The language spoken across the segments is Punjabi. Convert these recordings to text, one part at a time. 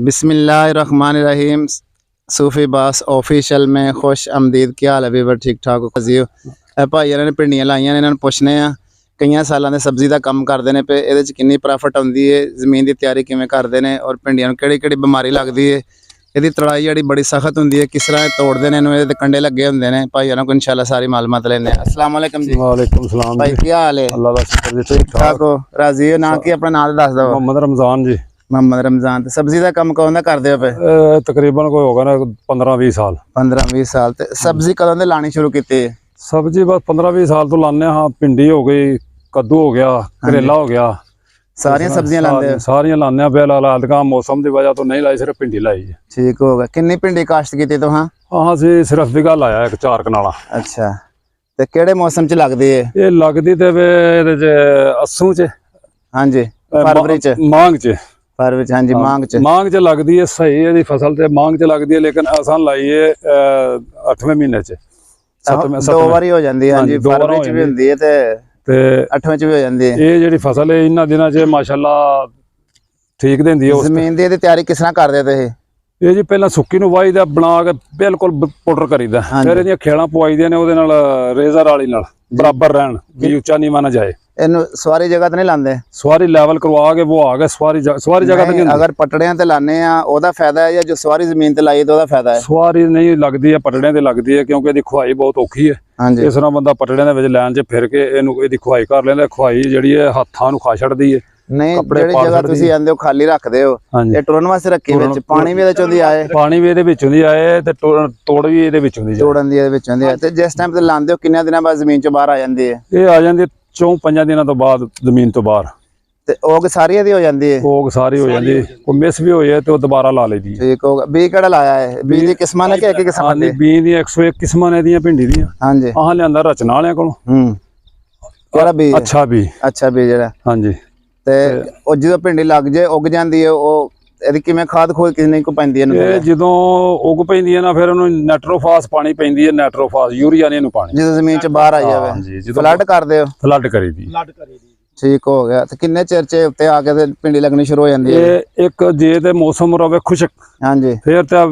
बिसमीम सूफी बास ऑफिशियल में खुश आमदीद क्या हाल है वीवर? ਠੀਕ ਠਾਕ ਹੋ ਖਜ਼ੀਓ ਇਹ ਭਾਈ ਇਹਨਾਂ ਨੇ ਪਿੰਡੀਆਂ ਲਾਈਆਂ ਨੇ ਇਹਨਾਂ ਨੂੰ ਪੁੱਛਨੇ ਆ ਕਈਆਂ ਸਾਲਾਂ ਦੇ ਸਬਜ਼ੀ ਦਾ ਕੰਮ ਕਰਦੇ ਨੇ ਪਏ ਇਹਦੇ ਚ ਕਿੰਨੀ ਪ੍ਰੋਫਿਟ ਆਉਂਦੀ ਹੈ ਜ਼ਮੀਨ ਦੀ ਤਿਆਰੀ ਕਿਵੇਂ ਕਰਦੇ ਨੇ ਔਰ ਪਿੰਡੀਆਂ ਨੂੰ ਕਿਹੜੀ ਕਿਹੜੀ ਬਿਮਾਰੀ ਲੱਗਦੀ ਹੈ ਇਹਦੀ ਤੜਾਈ ਜਿਹੜੀ ਬੜੀ ਸਖਤ ਹੁੰਦੀ ਹੈ ਕਿਸ ਤਰ੍ਹਾਂ ਤੋੜਦੇ ਨੇ ਇਹਨੂੰ ਇਹਦੇ ਕੰਡੇ ਲੱਗੇ ਹੁੰਦੇ ਨੇ ਭਾਈ ਇਹਨਾਂ ਕੋਲ ਇਨਸ਼ਾਅੱਲਾ ਸਾਰੀ ਮਾਲੂਮਾਤ ਲੈਣੇ ਆ ਅਸਲਾਮ ਵਾਲੇਕਮ ਜੀ ਵਾਲੇਕਮ ਸਲਾਮ ਭਾਈ ਕੀ ਹਾਲ ਹੈ ਅੱਲਾ ਦਾ ਸ਼ੁਕਰ ਜੀ ਠੀਕ ਠਾਕ ਹੋ ਰਾਜ਼ੀ ਹੋ ਨਾ ਕੀ ਆਪਣਾ ਨਾਮ ਦੱਸ ਦਿਓ ਰਮਜ਼ਾਨ ਜੀ ਮੁਹੰਮਦ ਰਮਜ਼ਾਨ ਤੇ ਸਬਜ਼ੀ ਦਾ ਕੰਮ ਕਦੋਂ ਦਾ ਕਰਦੇ ਹੋ ਪਏ ਤਕਰੀਬਨ ਕੋਈ ਹੋਗਾ ਨਾ 15 20 ਸਾਲ। 15 20 ਸਾਲ ਤੇ ਸਬਜ਼ੀ ਕਦੋਂ ਦੇ ਲਾਣੀ ਸ਼ੁਰੂ ਕੀਤੀ ਹੈ? ਸਬਜੀ ਬਸ 15 20 ਸਾਲ ਤੋਂ ਲਾਉਂਦੇ ਹਾਂ ਭਿੰਡੀ ਹੋ ਗਈ ਕੱਦੂ ਹੋ ਗਿਆ ਕਰੇਲਾ ਹੋ ਗਿਆ। ਸਾਰੀਆਂ ਸਬਜ਼ੀਆਂ ਲਾਉਂਦੇ ਹੋ? ਸਾਰੀਆਂ ਲਾਉਂਦੇ ਆ ਬੇਲਾ ਲਾਦਗਾ ਮੌਸਮ ਦੀ ਵਜ੍ਹਾ ਤੋਂ ਨਹੀਂ ਲਾਈ ਸਿਰਫ ਭਿੰਡੀ ਲਾਈ ਹੈ। ਠੀਕ ਹੋ ਗਿਆ। ਕਿੰਨੀ ਪਿੰਡੀ ਕਾਸ਼ਤ ਕੀਤੀ ਤੂੰ ਹਾਂ ਆਹ ਅਸੀਂ ਸਿਰਫ ਵਿਗਾ ਲਾਇਆ ਇੱਕ ਚਾਰ ਕਨਾਲਾ। ਅੱਛਾ। ਤੇ ਕਿਹੜੇ ਮੌਸਮ ਚ ਲੱਗਦੀ ਹੈ? ਇਹ ਲੱਗਦੀ ਤੇ ਵੇ ਇਹਦੇ ਚ ਅਸੂ ਚ ਹਾਂਜੀ ਅਹ ਫਰਵਰੀ ਚ। ਮਾਂਗ ਚ। ਫਰਵਰੀ ਚ ਹਾਂਜੀ ਮੰਗ ਚ। ਮਾਂਗ ਚ ਲੱਗਦੀ ਹੈ ਸਹੀ ਇਹਦੀ ਫਸਲ ਤੇ ਮਾਂਗ ਚ ਲੱਗਦੀ ਹੈ ਲੇਕਿਨ ਅਸਾਂ ਲਾਈ ਹੈ 8ਵੇਂ ਮਹੀਨੇ ਚ। ਸੱਤਵੇਂ ਦੋ ਵਾਰੀ ਹੋ ਜਾਂਦੀ ਹੈ ਹਾਂਜੀ ਫਰਵਰੀ ਚ ਵੀ। ਹੁੰਦੀ ਹੈ ਤੇ ਤੇ 8ਵੇਂ ਚ ਵੀ ਹੋ ਜਾਂਦੀ ਹੈ। ਇਹ ਜਿਹੜੀ ਫਸਲ ਹੈ ਇਹਨਾਂ ਦਿਨਾਂ 'ਚ ਮਾਸ਼ਾਅੱਲਾ ਠੀਕ ਦਿੰਦੀ ਹੈ ਉਸ ਜ਼ਮੀਨ ਦੀ ਇਹਦੀ ਤਿਆਰੀ ਕਿਸ ਤਰ੍ਹਾਂ ਕਰਦੇ ਹੋ ਤੁਸੀਂ ਇਹ ਜੀ ਪਹਿਲਾਂ ਸੁੱਕੀ ਨੂੰ ਵਾਹੀਦਾ ਬਣਾ ਕੇ ਬਿਲਕੁਲ ਪਾਊਡਰ ਕਰੀਦਾ। ਫਿਰ ਇਹਦੀਆਂ ਖੇਲਾਂ ਪਵਾਈਦੀਆਂ ਨੇ ਉਹਦੇ ਨਾਲ ਰੇਜ਼ਰ ਵਾਲੀ ਨਾਲ ਬਰਾਬਰ ਰਹਿਣ ਵੀ ਉੱਚਾ ਨੀਵਾਂ ਨਾ ਜਾਏ। ਇਹਨੂੰ ਸਵਾਰੀ ਜਗ੍ਹਾ ਤੇ ਨਹੀਂ ਲਾਉਂਦੇ। ਸਵਾਰੀ ਲੈਵਲ ਕਰਵਾ ਕੇ ਉਹ ਆ ਕੇ ਸਵਾਰੀ ਸਵਾਰੀ ਜਗ੍ਹਾ ਤੇ ਨਹੀਂ ਅਗਰ ਪਟੜਿਆਂ ਤੇ ਲਾਣੇ ਆ ਉਹਦਾ ਫਾਇਦਾ ਹੈ ਜਾਂ ਜੋ ਸਵਾਰੀ ਜ਼ਮੀਨ ਤੇ ਲਾਈ ਤੇ ਉਹਦਾ ਫਾਇਦਾ ਹੈ। ਸਵਾਰੀ ਨਹੀਂ ਲੱਗਦੀ ਹੈ ਪਟੜਿਆਂ ਤੇ ਲੱਗਦੀ ਹੈ ਕਿਉਂਕਿ ਇਹਦੀ ਖੁਆਈ ਬਹੁਤ ਔਖੀ ਹੈ। ਇਸ ਤਰ੍ਹਾਂ ਬੰਦਾ ਪਟੜਿਆਂ ਦੇ ਵਿੱਚ ਲੈਣ 'ਚ ਫਿਰ ਕੇ ਇਹਨੂੰ ਇਹਦੀ ਖੁਆਈ ਕਰ ਲੈਂਦਾ ਖੁਆਈ ਜਿਹੜੀ ਹੈ ਹੱਥਾਂ ਨੂੰ ਖਾ ਛੱਡਦੀ ਹੈ ਨਹੀਂ ਜਿਹੜੀ ਜਗ੍ਹਾ ਤੁਸੀਂ ਆਂਦੇ ਹੋ ਖਾਲੀ ਰੱਖਦੇ ਹੋ ਇਹ ਟੁਰਨ ਵਾਸਤੇ ਰੱਖੀ ਵਿੱਚ ਪਾਣੀ ਵੀ ਇਹਦੇ ਚੋਂ ਦੀ ਆਏ। ਪਾਣੀ ਵੀ ਇਹਦੇ ਵਿੱਚੋਂ ਦੀ ਆਏ ਤੇ ਤੋੜ ਵੀ ਇਹਦੇ ਵਿੱਚੋਂ ਦੀ ਤੋੜਨ ਦੀ ਇਹਦੇ ਵਿੱਚੋਂ ਦੀ ਤੇ ਜਿਸ ਟਾਈਮ ਤੇ ਲਾਉਂਦੇ ਹੋ ਕਿੰਨੇ ਦਿਨਾਂ ਬਾਅਦ ਜ਼ਮੀਨ ਚੋਂ ਬਾਹਰ ਆ ਜਾਂਦੀ ਹੈ? ਇਹ ਆ ਜਾਂਦੀ ਚੌਂ ਪੰਜਾਂ ਦਿਨਾਂ ਤੋਂ ਬਾਅਦ ਜ਼ਮੀਨ ਤੋਂ ਬਾਹਰ। ਤੇ ਉਹ ਸਾਰੀ ਇਹਦੀ ਹੋ ਜਾਂਦੀ ਹੈ ਕੋਕ ਸਾਰੀ ਹੋ ਜਾਂਦੀ ਕੋਈ ਮਿਸ ਵੀ ਹੋ ਜਾਏ ਤੇ ਉਹ ਦੁਬਾਰਾ ਲਾ ਲਈਦੀ ਹੈ ਠੀਕ ਹੋਗਾ ਬੀ ਕਿਹੜਾ ਲਾਇਆ ਹੈ ਬੀ ਦੀ ਕਿਸਮਾਂ ਨੇ ਕਿ ਇੱਕ ਕਿਸਮ ਦੇ? ਬੀਂ ਦੀ 101 ਕਿਸਮਾਂ ਨੇ ਦੀਆਂ ਭਿੰਡੀ ਦੀਆਂ। ਹਾਂਜੀ। ਆਹ ਲਿਆਂਦਾ ਰਚਨਾ ਵਾਲਿਆਂ ਕੋਲੋਂ। ਹੂੰ। ਕਿਹੜਾ ਬੀ ਅੱਛਾ ਵੀ ਅੱਛਾ ਬੀ ਜਿਹੜਾ। ਹਾਂਜੀ। ਤੇ ਉਹ ਜਦੋਂ ਭਿੰਡੀ ਲੱਗ ਜੇ ਉਗ ਜਾਂਦੀ ਹੈ ਉਹ ਇਹਦੀ ਕਿਵੇਂ ਖਾਦ ਖੋਦ ਕਿੰਨੀ ਕੁ ਪੈਂਦੀ ਹੈ ਇਹ ਇਹਨੂੰ ਜਦੋਂ ਉਗ ਪੈਂਦੀ ਹੈ ਨਾ ਫਿਰ ਉਹਨੂੰ ਨੈਟਰੋਫਾਸ ਪਾਣੀ ਪੈਂਦੀ ਹੈ ਨੈਟਰੋਫਾਸ ਯੂਰੀਆ ਨੇ ਇਹਨੂੰ ਪਾਣੀ। ਜਦੋਂ ਜ਼ਮੀਨ ਚ ਬਾਹਰ ਆ ਜਾਵੇ। ਹਾਂਜੀ ਜਦੋਂ ਫਲੱਡ ਕਰਦੇ ਹੋ? ਫਲੱਡ ਕਰੀਦੀ ਠੀਕ ਹੋ ਗਿਆ। ਤੇ ਕਿੰਨੇ ਚਿਰ ਚ ਉੱਤੇ ਆ ਕੇ ਤੇ ਭਿੰਡੀ ਲੱਗਣੀ ਸ਼ੁਰੂ ਹੋ ਜਾਂਦੀ ਹੈ? ਇਹ ਇੱਕ ਜੇ ਤੇ ਮੌਸਮ ਰਵੇ ਖੁਸ਼ਕ ਹਾਂਜੀ। ਫਿਰ ਤਾਂ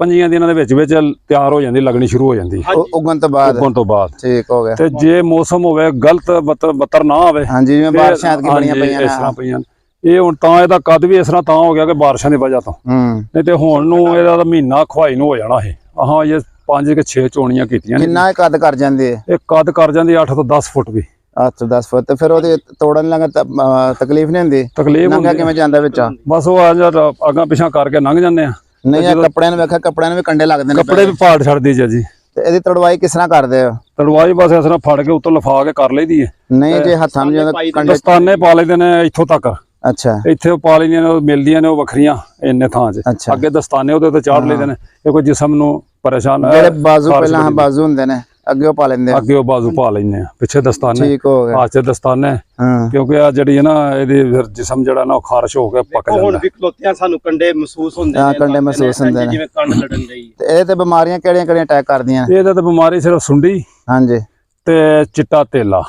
ਪੰਜੀਆਂ ਦਿਨਾਂ ਦੇ ਵਿੱਚ ਵਿੱਚ ਤਿਆਰ ਹੋ ਜਾਂਦੀ ਲੱਗਣੀ ਸ਼ੁਰੂ ਹੋ ਜਾਂਦੀ। ਉਗਣ ਤੋਂ ਬਾਅਦ? ਉਗਣ ਤੋਂ ਬਾਅਦ। ਠੀਕ ਹੋ ਗਿਆ। ਤੇ ਜੇ ਮੌਸਮ ਹੋਵੇ ਗਲਤ ਬੱਤਰ ਬੱਤਰ ਨਾ ਆਵੇ ਹਾਂਜੀ ਜਿਵੇਂ ਫਿਰ- ਬਾਰਿਸ਼ਾਂ ਐਤਕੀ ਬੜੀਆਂ ਹਾਂਜੀ, ਪਈਆਂ ਇਸ ਤਰ੍ਹਾਂ ਨੇ। ਪਈਆਂ ਨੇ। ਇਹ ਹੁਣ ਤਾਂ ਇਹਦਾ ਕੱਦ ਵੀ ਇਸ ਤਰ੍ਹਾਂ ਤਾਂ ਹੋ ਗਿਆ ਕਿ ਬਾਰਿਸ਼ਾਂ ਦੀ ਵਜ੍ਹਾ ਤੋਂ। ਹੂੰ। ਨਹੀਂ ਤੇ ਹੁਣ ਨੂੰ ਇਹਦਾ ਤਾਂ ਮਹੀਨਾ ਖਵਾਈ ਨੂੰ ਹੋ ਜਾਣਾ ਇਹ। ਆਹਾਂ ਇਹ 5 ਕਿ 6 ਚੋਣੀਆਂ ਕੀਤੀਆਂ ਨੇ। ਕਿੰਨਾ ਇਹ ਕੱਦ ਕਰ ਜਾਂਦੀ ਇਹ? ਕੱਦ ਕਰ ਜਾਂਦੀ 8 ਤੋਂ 10 ਫੁੱਟ ਵੀ। 8 ਤੋਂ 10 ਫੁੱਟ ਤੇ ਫਿਰ ਉਹਦੇ ਤੋੜਨ ਲੱਗਾ ਤਾਂ ਅਹ, ਤਕਲੀਫ ਨਹੀਂ ਹੁੰਦੀ? ਤਕਲੀਫ ਹੁੰਦੀ ਕਿਵੇਂ ਜਾਂਦਾ ਵਿੱਚ? ਬਸ ਉਹ ਆ ਜਾ ਅਗਾਂ ਪਿਛਾਂ ਕਰਕੇ ਲੰਘ ਜਾਂਦੇ ਆ। ਨਹੀਂ ਇਹ ਕੱਪੜਿਆਂ ਨੂੰ ਵੇਖਿਆ ਕੱਪੜਿਆਂ ਨੂੰ ਵੀ ਕੰਡੇ ਲੱਗਦੇ ਨੇ ਕੱਪੜੇ ਵੀ ਪਾੜ ਛੱਡਦੀ ਜੀ ਜੀ। ਤੇ ਇਹਦੀ ਤੜਵਾਈ ਕਿਸ ਤਰ੍ਹਾਂ ਕਰਦੇ ਹੋ ਤੜਵਾਈ ਬਸ ਇਸ ਤਰ੍ਹਾਂ ਫੜ ਕੇ ਉੱਤੋਂ ਲਫਾ ਕੇ ਕਰ ਲਈਦੀ ਹੈ ਨਹੀਂ ਜੇ ਹੱਥਾਂ ਨੂੰ ਜਦੋਂ ਕੰਡੇ ਦਸਤਾਨੇ ਪਾ ਲੈਂਦੇ ਨੇ ਇੱਥੋਂ ਤੱਕ। ਅੱਛਾ। ਇੱਥੇ ਉਹ ਪਾ ਲੈਂਦੀਆਂ ਨੇ ਉਹ ਮਿਲਦੀਆਂ ਨੇ ਉਹ ਵੱਖਰੀਆਂ ਇੰਨੇ ਥਾਂ 'ਚ। ਅੱਗੇ ਦਸਤਾਨੇ ਉਹਦੇ ਤੇ ਚਾੜ ਲੈਂਦੇ ਨੇ ਇਹ ਕੋਈ ਜਿਸਮ ਨੂੰ ਪਰੇਸ਼ਾਨ ਜਿਹੜੇ ਬਾਜ਼ੂ ਪਹਿਲਾਂ ਹਾਂ ਬਾਜ਼ੂ ਹੁੰਦੇ ਨੇ ਅੱਗੇ ਉਹ ਪਾ ਲੈਂਦੇ ਆ। ਅੱਗੇ ਉਹ ਬਾਜ਼ੂ ਪਾ ਲੈਂਦੇ ਆ ਪਿੱਛੇ ਦਸਤਾਨੇ। ਠੀਕ ਹੋ ਗਿਆ। ਹਾਥ 'ਚ ਦਸਤਾਨੇ ਹਾਂ। ਕਿਉਂਕਿ ਆ ਜਿਹੜੀ ਹੈ ਨਾ ਇਹਦੀ ਫਿਰ ਜਿਸਮ ਜਿਹੜਾ ਨਾ ਉਹ ਖਾਰਸ਼ ਹੋ ਕੇ ਪੱਕ ਹੁਣ ਜਾਂਦਾ। ਵੀ ਖਲੋਤਿਆਂ ਸਾਨੂੰ ਕੰਡੇ ਮਹਿਸੂਸ ਹੁੰਦੇ ਹਾਂ, ਨੇ ਕੰਡੇ ਮਹਿਸੂਸ ਹੁੰਦੇ ਨੇ। ਜਿਵੇਂ ਕੰਡ ਲੜਨ ਲਈ। ਤੇ ਇਹਦੇ ਤੇ ਬਿਮਾਰੀਆਂ ਕਿਹੜੀਆਂ ਕਿਹੜੀਆਂ ਅਟੈਕ ਕਰਦੀਆਂ? ਇਹਦਾ ਤਾਂ ਬਿਮਾਰੀ ਸਿਰਫ ਸੁੰਡੀ। ਹਾਂਜੀ। ਤੇ ਚਿੱਟਾ ਤੇਲਾ।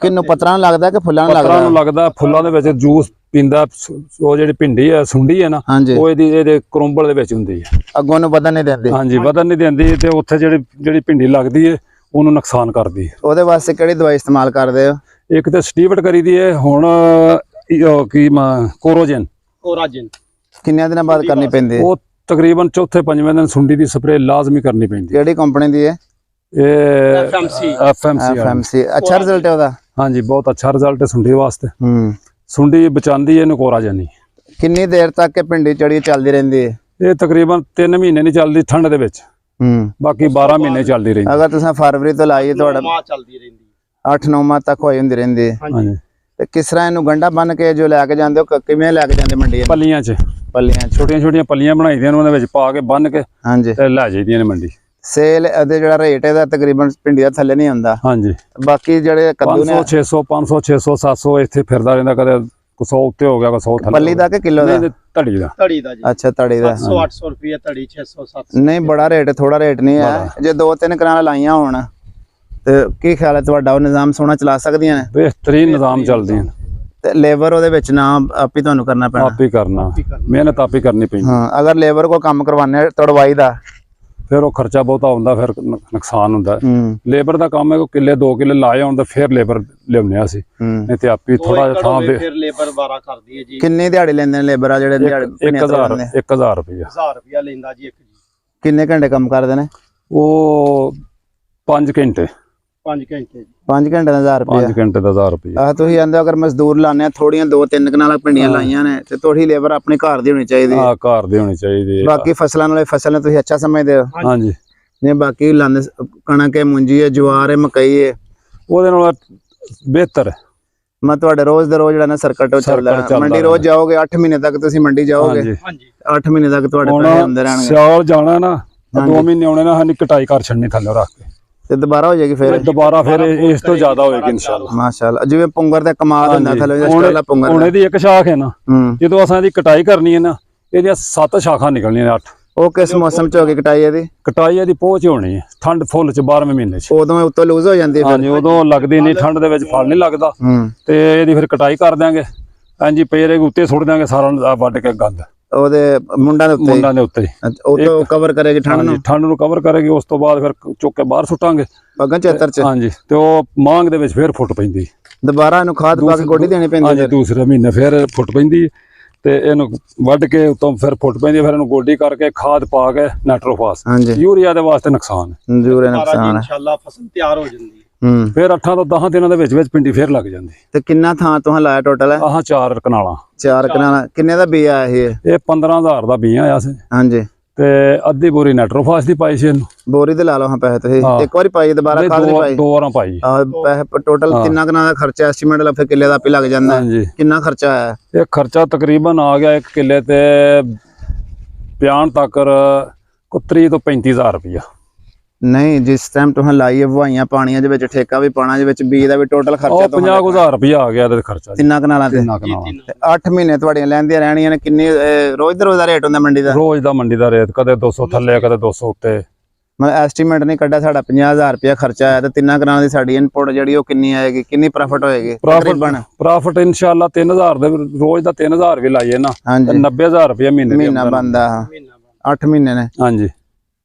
ਕਿੰਨੂੰ ਪਤਰਾਂ ਨੂੰ ਲੱਗਦਾ ਕਿ ਫੁੱਲਾਂ ਨੂੰ ਪੱਤਰਾਂ ਨੂੰ ਲੱਗਦਾ ਲੱਗਦਾ ਫੁੱਲਾਂ ਦੇ ਵਿੱਚ ਜੂਸ ਪੀਂਦਾ ਉਹ ਜਿਹੜੀ ਭਿੰਡੀ ਹੈ ਸੁੰਡੀ ਹੈ ਨਾ ਉਹ ਇਹਦੀ ਇਹਦੇ ਕਰੋਂਬਲ ਦੇ ਵਿੱਚ ਹੁੰਦੀ ਹੈ ਅੱਗੋਂ ਨੂੰ ਵਧਣ ਨਹੀਂ ਦਿੰਦੀ। ਹਾਂਜੀ ਵਧਣ ਨਹੀਂ ਦਿੰਦੀ ਤੇ ਉੱਥੇ ਜਿਹੜੀ ਜਿਹੜੀ ਭਿੰਡੀ ਲੱਗਦੀ ਹੈ ਉਹਨੂੰ ਨੁਕਸਾਨ ਕਰਦੀ ਹੈ ਉਹਦੇ ਵਾਸਤੇ ਕਿਹੜੀ ਦਵਾਈ ਇਸਤੇਮਾਲ ਕਰਦੇ ਹੋ? ਇੱਕ ਤੇ ਸਟੀਵਟ ਕਰੀਦੀ ਹੈ ਹੁਣ ਕੀ ਮ- ਕੋਰੋਜਨ। ਉਹ ਰਾਜਨ ਕਿੰਨੇ ਦਿਨਾਂ ਬਾਅਦ ਕਰਨੀ ਪੈਂਦੀ ਹੈ ਉਹ ਤਕਰੀਬਨ ਚੌਥੇ ਪੰਜਵੇਂ ਦਿਨ ਸੁੰਡੀ ਦੀ ਸਪਰੇਅ ਲਾਜ਼ਮੀ ਕਰਨੀ ਪੈਂਦੀ ਹੈ ਕਿਹੜੀ ਕੰਪਨੀ ਦੀ ਹੈ ਇਹ FMC ਐਫਐਮਸੀ ਐਫਐਮਸੀ ਅੱਛਾ ਰਿਜ਼ਲਟ ਹੈ ਉਹਦਾ? ਹਾਂਜੀ ਬਹੁਤ ਅੱਛਾ ਰਿਜ਼ਲਟ ਹੈ ਸੁੰਡੀ ਵਾਸਤੇ। ਹੂੰ। ਸੁੰਡੀ ਬਚਾਉਂਦੀ ਹੈ ਇਹਨੂੰ ਕੋਰਾਜਨ ਕਿੰਨੀ ਦੇਰ ਤੱਕ ਇਹ ਭਿੰਡੀ ਚੜੀ ਚੱਲਦੀ ਰਹਿੰਦੀ ਹੈ? ਇਹ ਤਕਰੀਬਨ 3 ਮਹੀਨੇ ਨਹੀਂ ਚੱਲਦੀ ਠੰਡ ਦੇ ਵਿੱਚ। ਹੂੰ। ਬਾਕੀ 12 ਮਹੀਨੇ ਚੱਲਦੀ ਰਹਿੰਦੀ ਅਗਰ ਤੁਸੀਂ ਫਰਵਰੀ ਤੋਂ ਲਾਈਏ ਤੁਹਾਡਾ ਮਾਂ ਚੱਲਦੀ ਰਹਿੰਦੀ 8-9 ਮਾਹ ਤੱਕ ਹੋਈ ਹੁੰਦੀ ਰਹਿੰਦੀ ਹੈ। ਹਾਂਜੀ। ਤੇ ਕਿਸ ਤਰ੍ਹਾਂ ਇਹਨੂੰ ਗੰਡਾ ਬੰਨ ਕੇ ਜੋ ਲੈ ਕੇ ਜਾਂਦੇ ਹੋ ਕਿਵੇਂ ਲੈ ਕੇ ਜਾਂਦੇ ਮੰਡੀ ਪੱਲੀਆਂ 'ਚ। ਪੱਲੀਆਂ ਚ। ਛੋਟੀਆਂ ਛੋਟੀਆਂ ਪੱਲੀਆਂ ਬਣਾਈ ਦੀਆਂ ਵਿੱਚ ਪਾ ਕੇ ਬੰਨ ਕੇ ਹਾਂਜੀ। ਤੇ ਲੈ ਜਾਈਦੀਆਂ ਨੇ ਮੰਡੀ। ਸੇਲ ਇਹਦੇ ਜਿਹੜਾ ਰੇਟ ਇਹਦਾ ਤਕਰੀਬਨ ਭਿੰਡੀ ਦਾ ਥੱਲੇ ਨਹੀਂ ਹੁੰਦਾ। ਹਾਂਜੀ। ਬਾਕੀ ਜਿਹੜੇ ਕੱਦੂ 500 ਨੇ 600 500 600 700 ਇੱਥੇ ਫਿਰਦਾ ਰਹਿੰਦਾ ਕਦੇ 100 ਉੱਤੇ ਹੋ ਗਿਆ ਕਦੇ 100 ਥੱਲੇ ਪੱਲੀ ਦਾ ਕਿ ਕਿਲੋ ਦਾ? ਨਹੀਂ ਨਹੀਂ, ਧੜੀ ਦਾ। ਧੜੀ ਦਾ ਜੀ। ਅੱਛਾ ਤੜੀ ਦਾ। 700 800 ਰੁਪਏ ਧੜੀ 600 700 ਨਹੀਂ ਬੜਾ ਰੇਟ ਥੋੜਾ ਰੇਟ ਨਹੀਂ ਹੈ। ਜੇ ਦੋ ਤਿੰਨ ਕਨਾਲਾਂ ਲਾਈਆਂ ਹੋਣ ਤੇ ਕੀ ਖਿਆਲ ਹੈ ਤੁਹਾਡਾ? ਉਹ ਨਿਜ਼ਾਮ ਸੋਹਣਾ ਚਲਾ ਸਕਦੀਆਂ ਨੇ? ਬਿਹਤਰੀਨ ਨਿਜ਼ਾਮ ਚੱਲਦੀਆਂ ਨੇ। ਤੇ ਲੇਬਰ ਉਹਦੇ ਵਿੱਚ ਨਾ ਆਪ ਹੀ ਤੁਹਾਨੂੰ ਕਰਨਾ ਪੈਣਾ? ਆਪ ਹੀ ਕਰਨਾ। ਮਿਹਨਤ ਆਪ ਹੀ ਕਰਨੀ ਪੈਂਦੀ। ਹਾਂ ਅਗਰ ਲੇਬਰ ਕੋ ਕੰਮ ਕਰਵਾਉਂਦੇ ਤੜਵਾਈ ਦਾ ਫਿਰ ਉਹ ਖਰਚਾ ਬਹੁਤਾ ਹੁੰਦਾ ਫਿਰ ਨੁ- ਨੁਕਸਾਨ ਹੁੰਦਾ। ਹੂੰ। ਲੇਬਰ ਦਾ ਕੰਮ ਹੈ ਕੋ ਕਿੱਲੇ 2 ਕਿੱਲੇ ਲਾਏ ਹੋਣ ਤਾਂ ਫਿਰ ਲੇਬਰ ਲਿਆਉਂਦੇ ਆ ਅਸੀਂ। ਹੂੰ। ਨਹੀਂ ਤੇ ਆਪੀ ਥੋੜਾ ਜਿਹਾ ਥਾਂ ਦੇ ਫਿਰ ਲੇਬਰ ਵਾਰਾ ਕਰਦੀ ਹੈ ਜੀ। ਕਿੰਨੀ ਦਿਹਾੜੀ ਲੈਂਦੇ ਨੇ ਲੇਬਰ ਆ ਜਿਹੜੇ ਦਿਹਾੜੀ 1000 1000 ਰੁਪਇਆ 1000 ਰੁਪਿਆ ਲੈਂਦਾ ਜੀ ਇੱਕ ਜੀ। ਕਿੰਨੇ ਘੰਟੇ ਕੰਮ ਕਰਦੇ ਨੇ? ਉਹ 5 ਘੰਟੇ। 5 ਘੰਟੇ ਜੀ। 5 ਘੰਟੇ ਦਾ 1000 ਰੁਪਏ 5 ਘੰਟੇ ਦਾ 1000 ਰੁਪਇਆ। ਆਹ ਤੁਸੀਂ ਆਂਦੇ ਹੋ ਅਗਰ ਮਜ਼ਦੂਰ ਲਾਣੇ ਆ ਥੋੜੀਆਂ ਦੋ ਤਿੰਨ ਕਨਾਲਾਂ ਪਿੰਡੀਆਂ ਲਾਈਆਂ ਨੇ ਤੇ ਥੋੜੀ ਲੇਬਰ ਆਪਣੇ ਘਰ ਦੀ ਹੋਣੀ ਚਾਹੀਦੀ ਹੈ। ਆ ਘਰ ਦੇ ਹੋਣੀ ਚਾਹੀਦੀ ਹੈ। ਬਾਕੀ ਫਸਲਾਂ ਨਾਲੇ ਫਸਲ ਨੂੰ ਤੁਸੀਂ ਅੱਛਾ ਸਮਝਦੇ ਹੋ? ਹਾਂਜੀ। ਨੇ ਬਾਕੀ ਲਾਂਦੇ ਕਣਕ ਹੈ ਮੁੰਜੀ ਹੈ ਜਵਾਰ ਹੈ ਮਕਈ ਹੈ। ਉਹਦੇ ਨਾਲ ਬਿਹਤਰ। ਮੈਂ ਤੁਹਾਡੇ ਰੋਜ਼ ਦੇ ਰੋਜ਼ ਜਿਹੜਾ ਨਾ ਸਰਕਟ ਉਹ ਚੱਲਦਾ। ਮੰਡੀ ਰੋਜ਼ ਜਾਓਗੇ 8 ਮਹੀਨੇ ਤੱਕ ਤੁਸੀਂ ਮੰਡੀ ਜਾਓਗੇ। ਹਾਂਜੀ। ਹਾਂਜੀ। 8 ਮਹੀਨੇ ਤੱਕ ਤੁਹਾਡੇ ਪੈਸੇ ਹੁੰਦੇ ਰਹਿਣਗੇ। ਸਿਆਲ ਜਾਣਾ ਨਾ 2 ਮਹੀਨੇ ਆਉਣੇ ਨਾ ਸਾਨੂੰ ਕਟਾਈ ਕਰ ਛੱਡਣੀ ਥੱਲੇ ਰੱਖ ਕੇ। ਤੇ ਦੁਬਾਰਾ ਹੋ ਜਾਏਗੀ ਫਿਰ? ਦੁਬਾਰਾ ਫਿਰ ਇਸ ਤੋਂ ਜ਼ਿਆਦਾ ਹੋਏਗੀ ਇਨਸ਼ਾਅੱਲਾ। ਮਾਸ਼ਾਅੱਲਾ। ਜਿਵੇਂ ਪੁੰਗਰ ਤੇ ਕਮਾਲ ਹੁੰਦਾ ਥੱਲੇ ਜਿਹੜਾ ਪੁੰਗਰ ਹੁਣ ਇਹਦੀ ਇੱਕ ਸ਼ਾਖ ਹੈ ਨਾ ਜਦੋਂ ਅਸਾਂ ਇਹਦੀ ਕਟਾਈ ਕਰਨੀ ਹੈ ਨਾ ਇਹਦੀਆਂ ਸੱਤ ਸ਼ਾਖਾਂ ਨਿਕਲਣੀਆਂ ਨੇ ਅੱਠ। ਉਹ ਕਿਸ ਮੌਸਮ ਚ ਹੋ ਗਈ ਕਟਾਈ ਇਹਦੀ? ਕਟਾਈ ਇਹਦੀ ਪਹੁੰਚ ਹੋਣੀ ਹੈ ਠੰਡ ਫੁੱਲ ਚ 12ਵੇਂ ਮਹੀਨੇ ਚ। ਉਦੋਂ ਇਹ ਉੱਤੋਂ ਲੂਜ਼ ਹੋ ਜਾਂਦੀ ਹੈ ਹਾਂਜੀ ਉਦੋਂ ਲੱਗਦੀ ਨਹੀਂ ਠੰਡ ਦੇ ਵਿੱਚ ਫਲ ਨਹੀਂ ਲੱਗਦਾ। ਤੇ ਇਹਦੀ ਫਿਰ ਕਟਾਈ ਕਰ ਦਿਆਂਗੇ। ਹਾਂਜੀ ਪੇਰੇ ਉੱਤੇ ਸੁੱਟ ਦਿਆਂਗੇ ਸਾਰਾ ਵੱਢ ਕੇ ਗੰਦ। ਉਹਦੇ ਮੁੰਡਾਂ ਦੇ ਉੱਤੇ। ਮੁੰਡਾਂ ਦੇ ਉੱਤੇ ਉਹ ਤੋਂ ਕਵਰ ਕਰੇਗੀ ਠੰਡ ਨੂੰ? ਠੰਡ ਨੂੰ ਕਵਰ ਕਰੇਗੀ ਉਸ ਤੋਂ ਬਾਅਦ ਫਿਰ ਚੁੱਕ ਕੇ ਬਾਹਰ ਸੁੱਟਾਂਗੇ। ਪੱਗਾਂ ਚੇਤਰ ਚ? ਹਾਂਜੀ ਤੇ ਉਹ ਮਾਂਗ ਦੇ ਵਿੱਚ ਫਿਰ ਫੁੱਟ ਪੈਂਦੀ। ਦੁਬਾਰਾ ਇਹਨੂੰ ਖਾਦ ਪਾ ਕੇ ਗੋਡੀ ਦੇਣੀ ਪੈਂਦੀ ਹਾਂਜੀ ਦੂਸਰੇ ਮਹੀਨੇ ਫਿਰ ਫੁੱਟ ਪੈਂਦੀ। ਤੇ ਇਹਨੂੰ ਵੱਢ ਕੇ ਉਤੋਂ ਫਿਰ ਫੁੱਟ ਪੈਂਦੀ ਫਿਰ ਇਹਨੂੰ ਗੋਡੀ ਕਰਕੇ ਖਾਦ ਪਾ ਕੇ ਨਾਈਟ੍ਰੋਫਾਸ ਹਾਂਜੀ। ਯੂਰੀਆ ਦੇ ਵਾਸਤੇ ਨੁਕਸਾਨ ਜੀ ਨੁਕਸਾਨ ਹੈ। ਇਨਸ਼ਾਅੱਲਾ ਫਸਲ ਤਿਆਰ ਹੋ ਜਾਂਦੀ ਹੈ। ਫਿਰ 8 ਤੋਂ 10 ਦਿਨਾਂ ਦੇ ਵਿੱਚ ਵਿੱਚ ਪਿੰਡੀ ਫਿਰ ਲੱਗ ਜਾਂਦੀ। ਤੇ ਕਿੰਨਾ ਥਾਂ ਤੋਂ ਲਾਇਆ ਟੋਟਲ ਆਹਾਂ ਚਾਰ ਕਨਾਲਾਂ। ਚਾਰ ਕਨਾਲ। ਕਿੰਨੇ ਦਾ ਬੀਜ ਆਇਆ ਇਹ? ਇਹ 15000 ਦਾ ਬੀਜ ਆਇਆ ਸੀ। ਹਾਂਜੀ। ਤੇ ਅੱਧੀ ਬੋਰੀ ਨਾਈਟ੍ਰੋਫਾਸ ਦੀ ਪਾਈ ਸੀ ਇਹਨੂੰ। ਬੋਰੀ ਤੇ ਲਾ ਲਓ ਹਾਂ ਪੈਸੇ ਤੁਸੀਂ। ਇੱਕ ਵਾਰੀ ਪਾਈ ਦੁਬਾਰਾ ਖਾਦ ਨਹੀਂ ਪਾਈ? ਦੋ ਵਾਰਾਂ ਪਾਈ। ਆਹ ਪੈਸੇ ਟੋਟਲ ਕਿੰਨਾ ਕਨਾ ਦਾ ਖਰਚਾ ਐਸਟੀਮੇਟ ਲਾ ਫਿਰ ਕਿੱਲੇ ਦਾ ਆਪੇ ਲੱਗ ਜਾਂਦਾ। ਕਿੰਨਾ ਖਰਚਾ ਆਇਆ? ਇਹ ਖਰਚਾ ਤਕਰੀਬਨ ਆ ਗਿਆ ਇੱਕ ਕਿੱਲੇ ਤੇ ਬਿਆਨ ਤੱਕ ਕੋ 30 ਤੋਂ 35000 ਰੁਪਇਆ ਨਹੀਂ ਜਿਸ ਟਾਈਮ ਤੁਸੀਂ ਲਾਈ ਹੈ ਵਹਾਈਆਂ ਪਾਣੀਆਂ ਦੇ ਵਿੱਚ ਠੇਕਾ ਵੀ ਪਾਣਾ ਦੇ ਵਿੱਚ ਬੀਜ ਦਾ ਵੀ ਟੋਟਲ ਉਹ ਖਰਚਾ ਤੋਂ 50000 ਰੁਪਇਆ ਆ ਗਿਆ ਇਹਦੇ ਖਰਚਾ ਤਿੰਨਾਂ ਕਨਾਲਾਂ ਤੇ? ਤਿੰਨਾਂ ਕਨਾਲਾਂ ਤੇ 8 ਮਹੀਨੇ ਤੁਹਾਡੀਆਂ ਲੈਂਦੀਆਂ ਰਹਿਣੀਆਂ ਨੇ ਕਿੰਨੀ ਰੋਜ਼ ਦਾ ਰੋਜ਼ ਦਾ ਰੇਟ ਹੁੰਦਾ ਮੰਡੀ ਦਾ? ਰੋਜ਼ ਦਾ ਮੰਡੀ ਦਾ ਰੇਟ ਕਦੇ 200 ਥੱਲੇ ਕਦੇ 200 ਉੱਤੇ। ਮੈਂ ਐਸਟੀਮੇਟ ਨਹੀਂ ਕੱਢਿਆ ਸਾਡਾ 50000 ਰੁਪਇਆ ਖਰਚਾ ਆਇਆ ਤੇ ਤਿੰਨਾਂ ਕਨਾਲਾਂ ਦੀ ਸਾਡੀ ਇਨਪੁਟ ਜਿਹੜੀ ਉਹ ਕਿੰਨੀ ਆਏਗੀ ਕਿੰਨੀ ਪ੍ਰੋਫਿਟ ਹੋਏਗੀ? ਤਕਰੀਬਨ? ਪ੍ਰੋਫਿਟ ਇਨਸ਼ਾਅੱਲਾ 3000 ਦੇ ਰੋਜ਼ ਦਾ 3000 ਵੀ ਲਾਈਏ ਨਾ ਤੇ ਹਾਂਜੀ 90000 ਰੁਪਇਆ ਮਹੀਨੇ ਦੀ ਮਹੀਨਾ। ਬੰਦਾ ਮਹੀਨਾ ਬਾਅਦ 8 ਮਹੀਨੇ ਨੇ। ਹਾਂਜੀ।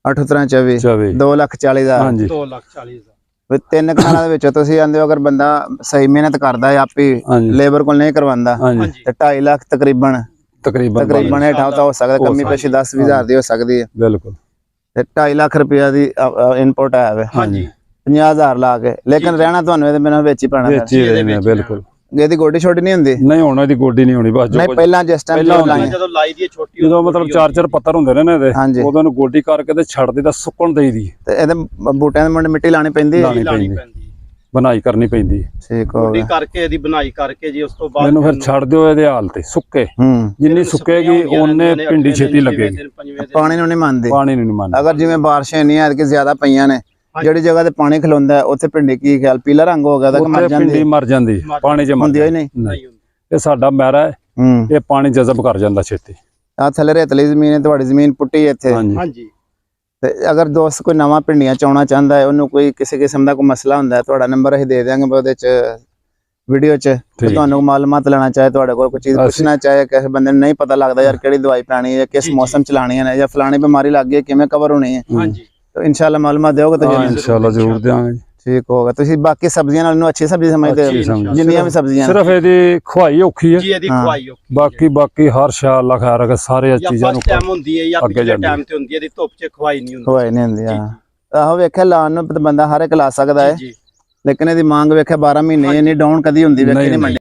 8 ਤਰ੍ਹਾਂ 24 ਚਵੇ। 2 ਲੱਖ 40 ਹਜ਼ਾਰ। ਹਾਂਜੀ। 2 ਲੱਖ 40 ਹਜ਼ਾਰ। ਵੀ ਤਿੰਨ ਕਨਾਲਾਂ ਦੇ ਵਿੱਚੋਂ ਤੁਸੀਂ ਆਂਦੇ ਹੋ ਅਗਰ ਬੰਦਾ ਸਹੀ ਮਿਹਨਤ ਕਰਦਾ ਹੈ ਆਪੇ ਲੇਬਰ ਕੋਲ ਨਹੀਂ ਕਰਵਾਉਂਦਾ ਤੇ 2.5 ਲੱਖ ਤਕਰੀਬਨ ਤਕਰੀਬਨ ਤਕਰੀਬਨ ਹੇਠਾਂ ਤਾਂ ਹੋ ਸਕਦਾ ਕਮੀ ਪੇਸ਼ੀ 10 ਵੀਹ ਹਜ਼ਾਰ ਦੀ ਹੋ ਸਕਦੀ ਹੈ। ਬਿਲਕੁਲ। ਤੇ 2.5 ਲੱਖ ਰੁਪਇਆ ਦੀ ਇਨਪੁਟ ਆਇਆ ਵੇ। ਹਾਂਜੀ। 50000 ਲਾ ਕੇ। ਲੇਕਿਨ ਰਹਿਣਾ ਤੁਹਾਨੂੰ ਇਹਦੇ ਬਿਨਾਂ ਵਿੱਚ ਹੀ ਪੈਣਾ। ਵਿੱਚ ਹੀ ਬਿਲਕੁਲ। ਇਹਦੀ ਗੋਡੀ ਛੋਟੀ ਨਹੀਂ ਹੁੰਦੀ? ਨਹੀਂ ਹੁਣ ਇਹਦੀ ਗੋਡੀ ਨਹੀਂ ਹੋਣੀ ਬਸ ਜੋ ਨਹੀਂ ਕੁਝ- ਪਹਿਲਾਂ ਜਿਸ ਟਾਈਮ ਪਹਿਲਾਂ ਲਾਈ ਜਦੋਂ ਲਾਈ ਦੀ ਹੈ ਛੋਟੀ ਜਦੋਂ ਮਤਲਬ ਚਾਰ ਚਾਰ ਪੱਤਰ ਹੁੰਦੇ ਨੇ ਨਾ ਇਹਦੇ ਹਾਂਜੀ। ਉਦੋਂ ਨੂੰ ਗੋਡੀ ਕਰਕੇ ਤੇ ਛੱਡ ਦੇ ਤਾਂ ਸੁੱਕਣ ਦੇਈਦੀ ਤੇ ਇਹਦੇ ਬੂਟਿਆਂ ਦੇ ਮੁੰਡੇ ਮਿੱਟੀ ਲਾਣੀ ਪੈਂਦੀ? ਹੈ ਲਾਣੀ ਲਾਣੀ ਪੈਂਦੀ। ਬਣਾਈ ਕਰਨੀ ਪੈਂਦੀ। ਠੀਕ ਹੋ ਗਿਆ। ਕਰਕੇ ਇਹਦੀ ਬਣਾਈ ਕਰਕੇ ਜੀ ਉਸ ਤੋਂ ਬਾਅਦ ਮੈਨੂੰ ਫਿਰ ਛੱਡ ਦਿਓ ਇਹਦੇ ਹਾਲ ਤੇ ਸੁੱਕੇ। ਹੂੰ। ਜਿੰਨੀ ਸੁੱਕੇਗੀ ਉਹਨੇ ਪਿੰਡੀ ਛੇਤੀ ਲੱਗੇਗੀ। ਪਾਣੀ ਨੂੰ ਨਹੀਂ ਮੰਨਦੇ? ਪਾਣੀ ਨੂੰ ਨਹੀਂ ਮੰਨਦਾ। ਅਗਰ ਜਿਵੇਂ ਬਾਰਿਸ਼ਾਂ ਨਹੀਂ ਐਤਕੀ ਜ਼ਿਆਦਾ ਪਈਆਂ ਨੇ ਜਿਹੜੀ ਜਗ੍ਹਾ ਤੇ ਪਾਣੀ ਖਲੋਂਦਾ ਹੈ, ਉੱਥੇ ਭਿੰਡੀ ਕੀ ਖਿਆਲ? ਪੀਲਾ ਰੰਗ ਹੋ ਗਿਆ ਤਾਂ ਕਿ ਮਰ ਜਾਂਦੀ ਪਿੰਡੀ ਮਰ ਜਾਂਦੀ ਮਰ ਪਾਣੀ 'ਚ ਮਰ ਹੁੰਦੀ ਹੋਈ ਨਹੀਂ? ਇਹ ਸਾਡਾ ਮਹਿਰਾ ਹੈ ਇਹ ਪਾਣੀ ਜਜ਼ਬ ਕਰ ਜਾਂਦਾ ਛੇਤੀ। ਆ ਥੱਲੇ ਰੇਤਲੀ ਜ਼ਮੀਨ ਹੈ ਤੁਹਾਡੀ ਜ਼ਮੀਨ ਪੁੱਟੀ ਹੈ ਇੱਥੇ। ਹਾਂਜੀ। ਤੇ ਅਗਰ ਦੋਸਤ ਕੋਈ ਨਵਾਂ ਭਿੰਡੀਆਂ ਚਾਉਣਾ ਚਾਹੁੰਦਾ ਹੈ ਉਹਨੂੰ ਕੋਈ ਕਿਸੇ ਕਿਸਮ ਦਾ ਕੋਈ ਮਸਲਾ ਹੁੰਦਾ ਹੈ ਤੁਹਾਡਾ ਨੰਬਰ ਅਸੀਂ ਦੇ ਦਿਆਂਗੇ ਉਹਦੇ ਚ ਵੀਡੀਓ ਚ। ਤੁਹਾਨੂੰ ਮਾਲੂਮਾਤ ਲੈਣਾ ਚਾਹੇ ਤੁਹਾਡੇ ਕੋਲ ਕੋਈ ਚੀਜ਼ ਪੁੱਛਣਾ ਚਾਹੇ ਕਿਸੇ ਬੰਦੇ ਨੂੰ ਨਹੀਂ ਪਤਾ ਲੱਗਦਾ ਯਾਰ ਕਿਹੜੀ ਦਵਾਈ ਪਾਣੀ ਹੈ ਕਿਸ। ਮੌਸਮ ਚ ਲਾਣੀ ਹੈ ਜਾਂ ਫਲਾਣੀ ਬਿਮਾਰੀ ਲੱਗ ਗਈ ਹੈ, ਕਿਵੇਂ ਕਵਰ ਹੋਣੀ ਹੈ। ਹਾਂਜੀ। ਤਾਂ ਇਨਸ਼ਾਅੱਲਾ ਮਾਲੂਮਾਤ ਦਿਓਗੇ ਤਾਂ ਹਾਂ ਜਰੂਰ। ਇਨਸ਼ਾਅੱਲਾ ਜ਼ਰੂਰ ਦਿਆਂਗੇ ਜੀ। ਠੀਕ ਹੋਗਾ। ਤੁਸੀਂ ਬਾਕੀ ਸਬਜ਼ੀਆਂ ਨਾਲ ਇਹਨੂੰ ਅੱਛੀ ਸਬਜ਼ੀ ਸਮਝਦੇ ਹੋ। ਜਿੰਨੀਆਂ ਵੀ ਸਬਜ਼ੀਆਂ ਸਿਰਫ ਇਹਦੀ ਖੁਆਈ ਔਖੀ ਹੈ। ਜੀ ਇਹਦੀ ਹਾਂ। ਖਵਾਈ ਹੋਕੀ ਬਾਕੀ ਬਾਕੀ ਹਰ ਸ਼ਾ ਅੱਲਾ ਖੈਰ ਰੱਖੇ ਸਾਰੇ ਚੀਜ਼ਾਂ ਨੂੰ ਟਾਈਮ ਹੁੰਦੀ ਹੈ ਜਾਂ ਅੱਗੇ ਪਿਛਲੇ ਹੈ। ਟਾਈਮ ਤੇ ਹੁੰਦੀ ਹੈ ਇਹਦੀ ਧੁੱਪ 'ਚ ਖਵਾਈ ਨਹੀਂ ਹੁੰਦੀ। ਹੋਏ ਨਹੀਂ ਹੁੰਦੀ ਆ ਆਹੋ ਵੇਖਿਆ ਲਾਉਣ ਨੂੰ ਬੰਦਾ ਹਰ ਇੱਕ ਲਾ ਸਕਦਾ ਹੈ। ਜੀ। ਲੇਕਿਨ ਇਹਦੀ ਮੰਗ ਵੇਖਿਆ 12 ਮਹੀਨੇ ਇੰਨੀ ਡਾਊਨ ਕਦੀ ਹੁੰਦੀ ਵੇਖੀ ਨਹੀਂ, ਨਹੀਂ ਨਹੀਂ। ਮੰਡੀ।